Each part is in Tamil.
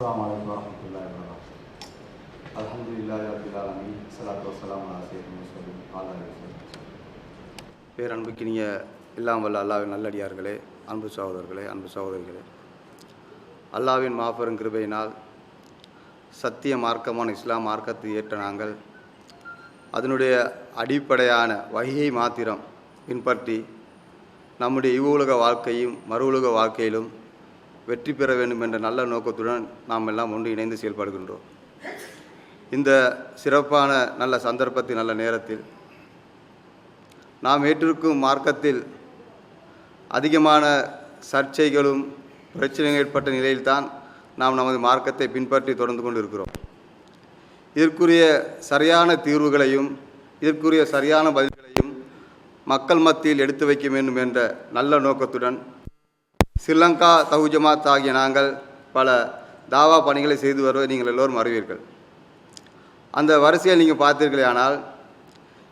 السلام عليكم ورحمة الله وبركاته الحمد لله رب العالمين الصلاة والسلام على سيد المرسلين وعلى آله وصحبه பேரன்புக்கினிய எல்லாம் வல்ல அல்லாவின் நல்லடியார்களே அன்பு சகோதரர்களே அன்பு சகோதரிகளே அல்லாவின் மாபெரும் கிருபையினால் சத்திய மார்க்கமான இஸ்லாம் மார்க்கத்தை ஏற்ற நாங்கள் அதனுடைய அடிப்படையான வகையை மாத்திரம் பின்பற்றி நம்முடைய இவ்வுலக வாழ்க்கையும் மறு உலக வாழ்க்கையிலும் வெற்றி பெற வேண்டும் என்ற நல்ல நோக்கத்துடன் நாம் எல்லாம் ஒன்று இணைந்து செயல்படுகின்றோம். இந்த சிறப்பான நல்ல சந்தர்ப்பத்தில் நல்ல நேரத்தில் நாம் ஏற்றிருக்கும் மார்க்கத்தில் அதிகமான சர்ச்சைகளும் பிரச்சனைகள் ஏற்பட்ட நிலையில்தான் நாம் நமது மார்க்கத்தை பின்பற்றி தொடர்ந்து கொண்டு இருக்கிறோம் இதற்குரிய சரியான தீர்வுகளையும் இதற்குரிய சரியான பதில்களையும் மக்கள் மத்தியில் எடுத்து வைக்க வேண்டும் என்ற நல்ல நோக்கத்துடன் ஸ்ரீலங்கா தகுஜமாத் ஆகிய நாங்கள் பல தாவா பணிகளை செய்து வருவதை நீங்கள் எல்லோரும் அறிவீர்கள். அந்த வரிசையில் நீங்கள் பார்த்தீர்களேயானால்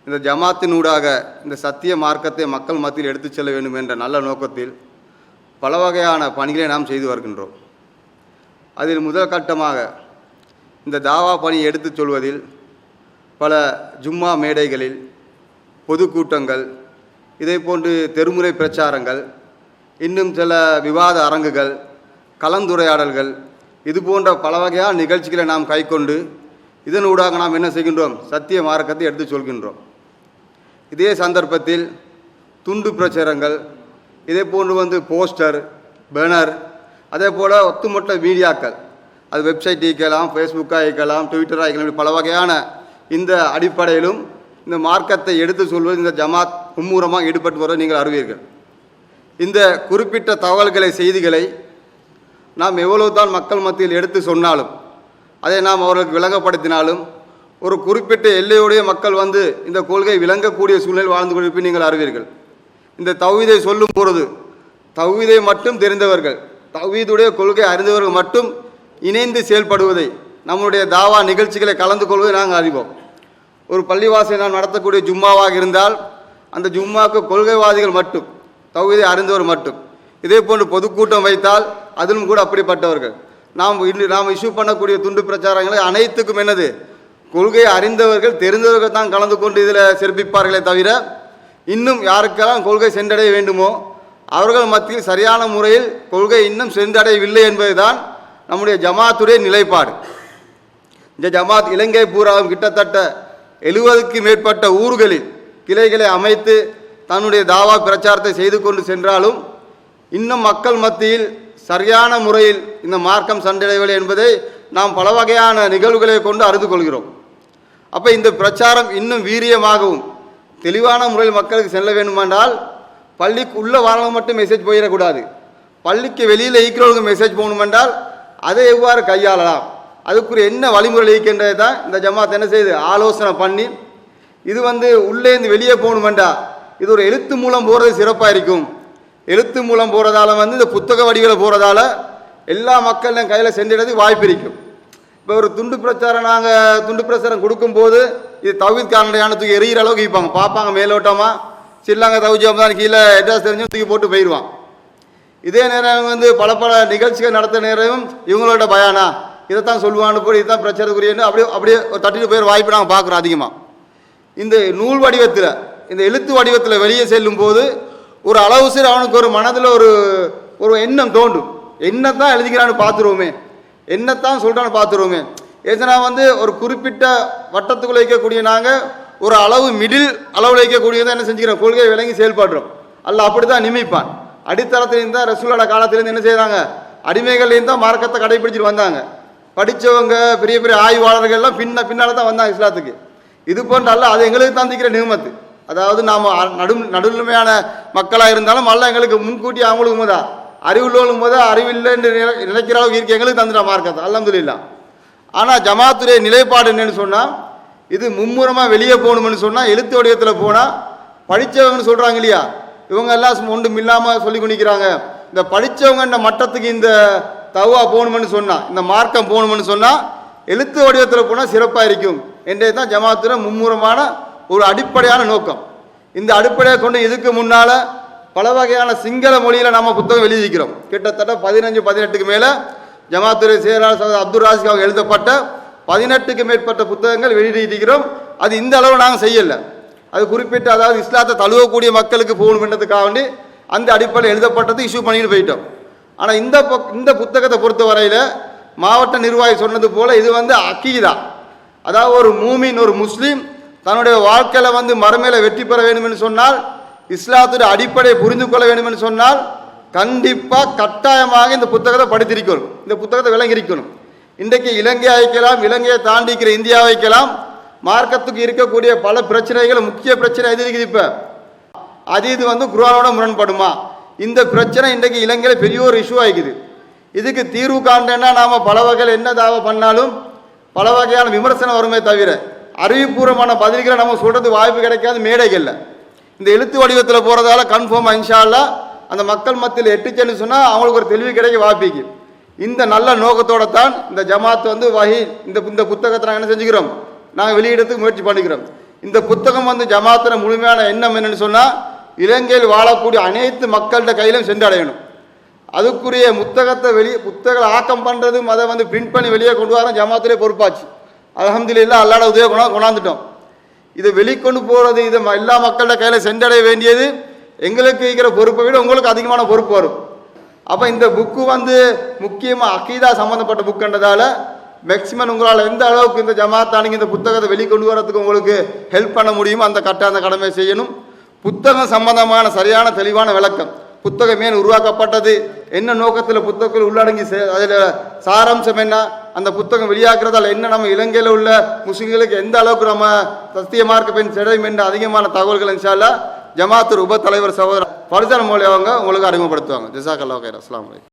இந்த ஜமாத்தினூடாக இந்த சத்திய மார்க்கத்தை மக்கள் மத்தியில் எடுத்துச் செல்ல வேண்டும் என்ற நல்ல நோக்கத்தில் பல வகையான பணிகளை நாம் செய்து வருகின்றோம். அதில் முதல் கட்டமாக இந்த தாவா பணியை எடுத்துச் சொல்வதில் பல ஜும்மா மேடைகளில் பொதுக்கூட்டங்கள் இதே போன்று தெருமுறை பிரச்சாரங்கள் இன்னும் சில விவாத அரங்குகள் கலந்துரையாடல்கள் இது போன்ற பல வகையான நிகழ்ச்சிகளை நாம் கைக்கொண்டு இதனூடாக நாம் என்ன செய்கின்றோம்? சத்திய மார்க்கத்தை எடுத்துச் சொல்கின்றோம். இதே சந்தர்ப்பத்தில் துண்டு பிரச்சாரங்கள் இதே போன்று வந்து போஸ்டர் பேனர் அதே போல் ஒத்துமொத்த மீடியாக்கள் அது வெப்சைட் இயக்கலாம் ஃபேஸ்புக்காக இயக்கலாம் ட்விட்டராக இயக்கலாம் இப்படி பல வகையான இந்த அடிப்படையிலும் இந்த மார்க்கத்தை எடுத்து சொல்வது இந்த ஜமாத் மும்முரமாக ஈடுபட்டு வருவதை நீங்கள் அறிவீர்கள். இந்த குறிப்பிட்ட தகவல்களை செய்திகளை நாம் எவ்வளவு தான் மக்கள் மத்தியில் எடுத்து சொன்னாலும் அதை நாம் அவர்களுக்கு விளங்கப்படுத்தினாலும் ஒரு குறிப்பிட்ட எல்லையுடைய மக்கள் வந்து இந்த கொள்கை விளங்கக்கூடிய சூழ்நிலை வாழ்ந்து கொண்டிருப்பை நீங்கள் அறிவீர்கள். இந்த தௌஹீதை சொல்லும் பொழுது தௌஹீதை மட்டும் தெரிந்தவர்கள் தௌஹீதுடைய கொள்கை அறிந்தவர்கள் மட்டும் இணைந்து செயல்படுவதை நம்முடைய தாவா நிகழ்ச்சிகளை கலந்து கொள்வதை நாங்கள் அறிவோம். ஒரு பள்ளிவாசலை நாம் நடத்தக்கூடிய ஜும்மாவாக இருந்தால் அந்த ஜும்மாவுக்கு கொள்கைவாதிகள் மட்டும் தௌஹீதை அறிந்தவர் மட்டும். இதே போன்று பொதுக்கூட்டம் வைத்தால் அதிலும் கூட அப்படிப்பட்டவர்கள். நாம் இன்று நாம் இஷ்யூ பண்ணக்கூடிய துண்டு பிரச்சாரங்களை அனைத்துக்கும் என்னது? கொள்கையை அறிந்தவர்கள் தெரிந்தவர்கள் தான் கலந்து கொண்டு இதில் சிறப்பிப்பார்களே தவிர இன்னும் யாருக்கெல்லாம் கொள்கை சென்றடைய வேண்டுமோ அவர்கள் மத்தியில் சரியான முறையில் கொள்கை இன்னும் சென்றடையவில்லை என்பதுதான் நம்முடைய ஜமாத்துடைய நிலைப்பாடு. இந்த ஜமாத் இலங்கை பூராவும் கிட்டத்தட்ட எழுபதுக்கு மேற்பட்ட ஊர்களில் கிளைகளை அமைத்து தன்னுடைய தாவா பிரச்சாரத்தை செய்து கொண்டு சென்றாலும் இன்னும் மக்கள் மத்தியில் சரியான முறையில் இந்த மார்க்கம் சண்டடையவில்லை என்பதை நாம் பல வகையான நிகழ்வுகளை கொண்டு அறிந்து கொள்கிறோம். அப்போ இந்த பிரச்சாரம் இன்னும் வீரியமாகவும் தெளிவான முறையில் மக்களுக்கு செல்ல வேண்டுமென்றால் பள்ளிக்கு உள்ள வரவங்க மட்டும் மெசேஜ் போயிடக்கூடாது. பள்ளிக்கு வெளியில் ஈக்கிறவங்க மெசேஜ் போகணுமென்றால் அதை எவ்வாறு கையாளலாம்? அதுக்குரிய என்ன வழிமுறை இருக்கின்றதை தான் இந்த ஜமாத் என்ன செய்யுது ஆலோசனை பண்ணி இது வந்து உள்ளேருந்து வெளியே போகணுமெண்டா இது ஒரு எழுத்து மூலம் போகிறது சிறப்பாக இருக்கும். எழுத்து மூலம் போகிறதால வந்து இந்த புத்தக வடிவில் போகிறதால எல்லா மக்களும் கையில் சென்றிடறதுக்கு வாய்ப்பு இருக்கும். இப்போ ஒரு துண்டு பிரச்சாரம் நாங்கள் துண்டு பிரச்சாரம் கொடுக்கும்போது இது தவித் காரணையான தூக்கி எரியிற அளவுக்கு வைப்பாங்க பார்ப்பாங்க மேலோட்டமாக சில்லாங்க தவிச்சோம் தான் கீழே அட்ரஸ் தெரிஞ்சும் தூக்கி போட்டு போயிடுவான் இதே நேரம் வந்து பல பல நிகழ்ச்சிகள் நடத்த நேரம் இவங்களோட பயானா. இதைத்தான் சொல்லுவான்னு போய் இதுதான் பிரச்சாரத்துக்குரியன்னு அப்படியே அப்படியே தட்டிட்டு போயிட வாய்ப்பு நாங்கள் பார்க்குறோம் அதிகமாக இந்த நூல் வடிவத்தில் இந்த எழுத்து வடிவத்தில் வெளியே செல்லும் போது ஒரு அளவு சரி அவனுக்கு ஒரு மனதில் ஒரு ஒரு எண்ணம் தோண்டும் என்னத்தான் எழுதிக்கிறான்னு பார்த்துருவோமே. என்னத்தான் சொல்கிறான்னு பார்த்துருவோமே. ஏன்னா வந்து ஒரு குறிப்பிட்ட வட்டத்துக்குள்ளே வைக்கக்கூடிய நாங்கள் ஒரு அளவு மிடில் அளவில் வைக்கக்கூடியதை என்ன செஞ்சுக்கிறோம்? கொள்கையை விளங்கி செயல்படுறோம். அல்ல அப்படி தான் நிமிப்பான் அடித்தளத்துலேருந்து தான் ரசூலோட காலத்துலேருந்து என்ன செய்கிறாங்க அடிமைகள்லேருந்து தான் மார்க்கத்தை கடைபிடிச்சிட்டு வந்தாங்க. படித்தவங்க பெரிய பெரிய ஆய்வாளர்கள்லாம் பின்ன பின்னால் தான் வந்தாங்க இஸ்லாத்துக்கு. இது போன்ற அல்ல அது எங்களுக்கு தந்திக்கிற நியமத்து. அதாவது நாம் நடு நடுநிலைமையான மக்களாக இருந்தாலும் அல்ல எங்களுக்கு முன்கூட்டி அவங்களுக்கு போதா? அறிவுள்ளவங்களுக்கு போதா? அறிவில்லை என்று நினைக்கிற அளவுக்கு இருக்க எங்களுக்கு தந்துட்டா மார்க்கத்தை அல்ஹம்துலில்லாஹ் ஆனால் ஜமாத்துடைய நிலைப்பாடு என்னன்னு சொன்னால் இது மும்முரமாக வெளியே போகணும்னு சொன்னால் எழுத்து வடிவத்தில் போனால் படித்தவங்கன்னு சொல்கிறாங்க இல்லையா? இவங்க எல்லாம் ஒன்றும் இல்லாமல் சொல்லி கொண்டிருக்கிறாங்க. இந்த படித்தவங்கன்ற மட்டத்துக்கு இந்த தவா போகணும்னு சொன்னால் இந்த மார்க்கம் போகணும்னு சொன்னால் எழுத்து வடிவத்தில் போனால் சிறப்பாக இருக்கும். என்றே தான் ஜமாத்துல மும்முரமான ஒரு அடிப்படையான நோக்கம். இந்த அடிப்படையை கொண்டு இதுக்கு முன்னால் பல வகையான சிங்கள மொழியில் நம்ம புத்தகம் வெளியிருக்கிறோம் கிட்டத்தட்ட பதினஞ்சு பதினெட்டுக்கு மேலே ஜமாத்துறை செயலாளர் சகோதரர் அப்துல் ராசிக் அவங்க எழுதப்பட்ட பதினெட்டுக்கு மேற்பட்ட புத்தகங்கள் வெளியிட்டிருக்கிறோம். அது இந்த அளவு நாங்கள் செய்யலை. அது குறிப்பிட்ட அதாவது இஸ்லாத்தை தழுவக்கூடிய மக்களுக்கு போகணும் என்றதுக்காக வேண்டி அந்த அடிப்படையில் எழுதப்பட்டது இஷ்யூ பண்ணிட்டு போயிட்டோம். ஆனால் இந்த பக்- இந்த புத்தகத்தை பொறுத்த வரையில் மாவட்ட நிர்வாகி சொன்னது போல் இது வந்து அக்கீதா அதாவது ஒரு மூமின் ஒரு முஸ்லீம் தன்னுடைய வாழ்க்கையில் வந்து மறுமையில் வெற்றி பெற வேண்டும் என்று சொன்னால் இஸ்லாத்துடைய அடிப்படையை புரிந்து கொள்ள வேண்டும் என்று சொன்னால் கண்டிப்பாக கட்டாயமாக இந்த புத்தகத்தை படித்திருக்கணும். இந்த புத்தகத்தை விளங்கியிருக்கணும். இன்றைக்கு இலங்கை வைக்கலாம் இலங்கையை தாண்டிக்கிற இந்தியா வைக்கலாம் மார்க்கத்துக்கு இருக்கக்கூடிய பல பிரச்சனைகள் முக்கிய பிரச்சனை எது இருக்குது இப்போ? அது இது வந்து குரானோட முரண்படுமா? இந்த பிரச்சனை இன்றைக்கு இலங்கையில் பெரிய ஒரு இஷ்யூ ஆகிக்குது. இதுக்கு தீர்வு காண்டேன்னா நாம் பல வகையில் என்ன தாவா பண்ணாலும் பல வகையான விமர்சனம் வருமே தவிர அறிவுபூர்வமான பதில்களை நம்ம சொல்கிறது வாய்ப்பு கிடைக்காது மேடைகளில் இந்த எழுத்து வடிவத்தில் போகிறதால கன்ஃபார்மாக இன்ஷா அந்த மக்கள் மத்தியில் எட்டுச்சேன்னு சொன்னால் அவங்களுக்கு ஒரு தெளிவு கிடைக்க வாய்ப்பிக்கு இந்த நல்ல நோக்கத்தோடு தான் இந்த ஜமாத் வந்து வகி இந்த இந்த புத்தகத்தை நாங்கள் என்ன செஞ்சுக்கிறோம்? நாங்கள் வெளியிடத்துக்கு முயற்சி பண்ணிக்கிறோம். இந்த புத்தகம் வந்து ஜமாத்தின முழுமையான எண்ணம் என்னென்னு சொன்னால் இலங்கையில் வாழக்கூடிய அனைத்து மக்கள்கிட்ட கையிலும் சென்றடையணும். அதுக்குரிய புத்தகத்தை வெளியே புத்தகத்தை ஆக்கம் பண்ணுறதும் அதை வந்து பிரிண்ட் பண்ணி வெளியே கொண்டு வர ஜமாத்திலே பொறுப்பாச்சு. அல்ஹம்துலில்லாஹ் அல்லாட உதவி கொண்டா கொண்டாந்துட்டோம் இதை வெளிக்கொண்டு போகிறது இதை ம- எல்லா மக்களோட கையில் சென்றடைய வேண்டியது எங்களுக்கு இருக்கிற பொறுப்பை விட உங்களுக்கு அதிகமான பொறுப்பு வரும். அப்போ இந்த புக்கு வந்து முக்கியமாக அக்கீதா சம்மந்தப்பட்ட புக்குன்றதால மேக்சிமம் உங்களால் எந்த அளவுக்கு இந்த ஜமாத்தானிங்க இந்த புத்தகத்தை வெளிக்கொண்டு வரதுக்கு உங்களுக்கு ஹெல்ப் பண்ண முடியுமோ அந்த கட்ட அந்த கடமை செய்யணும். புத்தகம் சம்பந்தமான சரியான தெளிவான விளக்கம். புத்தகம் ஏன் உருவாக்கப்பட்டது? என்ன நோக்கத்தில் புத்தகத்தில் உள்ளடங்கி அதில் சாராம்சம் என்ன? அந்த புத்தகம் வெளியாக்குறதால என்ன நம்ம இலங்கையில் உள்ள முஸ்லீம்களுக்கு எந்த அளவுக்கு நம்ம சத்தியமாக இருக்க பெண் சிடையும் என்ற அதிகமான தகவல்கள் இன்ஷால்லா ஜமாத்தூர் உப தலைவர் சகோதரர் ஃபர்சான் மொழி அவங்க உங்களுக்கு அறிமுகப்படுத்துவாங்க. ஜிசாக் அல்லா கைர். அஸ்லாம் வலைக்கம்